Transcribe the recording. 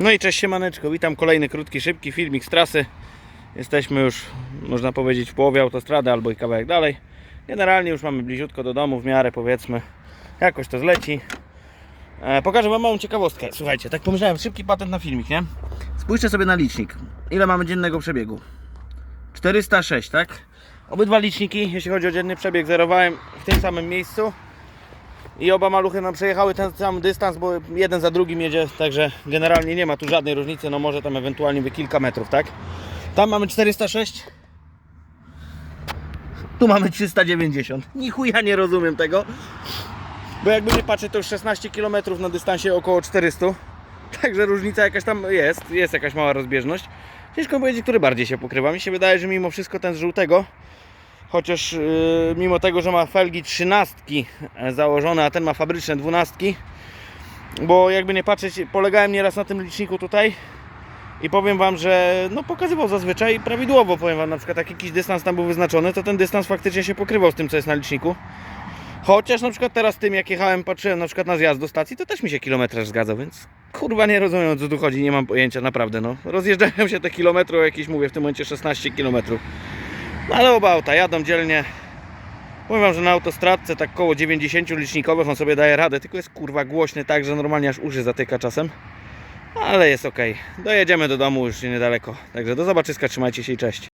No i cześć siemaneczko, witam kolejny krótki, szybki filmik z trasy. Jesteśmy już, można powiedzieć, w połowie autostrady albo i kawałek dalej. Generalnie już mamy bliziutko do domu, w miarę powiedzmy. Jakoś to zleci. E, pokażę Wam małą ciekawostkę. Słuchajcie, tak pomyślałem, szybki patent na filmik, nie? Spójrzcie sobie na licznik. Ile mamy dziennego przebiegu? 406, tak? Obydwa liczniki, jeśli chodzi o dzienny przebieg, zerowałem w tym samym miejscu. I oba maluchy nam przejechały ten sam dystans, bo jeden za drugim jedzie, także generalnie nie ma tu żadnej różnicy, no może tam ewentualnie by kilka metrów, tak? Tam mamy 406, tu mamy 390. Ni chuja nie rozumiem tego, bo jakby nie patrzeć to już 16 km na dystansie około 400, także różnica jakaś tam jest, jest jakaś mała rozbieżność. Ciężko powiedzieć, który bardziej się pokrywa. Mi się wydaje, że mimo wszystko ten z żółtego Chociaż yy, mimo tego, że ma felgi trzynastki e, założone, a ten ma fabryczne dwunastki, bo jakby nie patrzeć, polegałem nieraz na tym liczniku tutaj i powiem Wam, że no pokazywał zazwyczaj prawidłowo, powiem Wam, na przykład jak jakiś dystans tam był wyznaczony, to ten dystans faktycznie się pokrywał z tym, co jest na liczniku. Chociaż na przykład teraz tym, jak jechałem, patrzyłem na przykład na zjazd do stacji, to też mi się kilometraż zgadzał, więc kurwa nie rozumiem o co tu chodzi, nie mam pojęcia, naprawdę no. Rozjeżdżają się te kilometry, o jakieś mówię w tym momencie 16 kilometrów. Ale oba auta jadą dzielnie. Powiem wam, że na autostradce tak koło 90 licznikowych on sobie daje radę, tylko jest kurwa głośny tak, że normalnie aż uszy zatyka czasem. Ale jest ok. Dojedziemy do domu już niedaleko. Także do zobaczyska, trzymajcie się i cześć.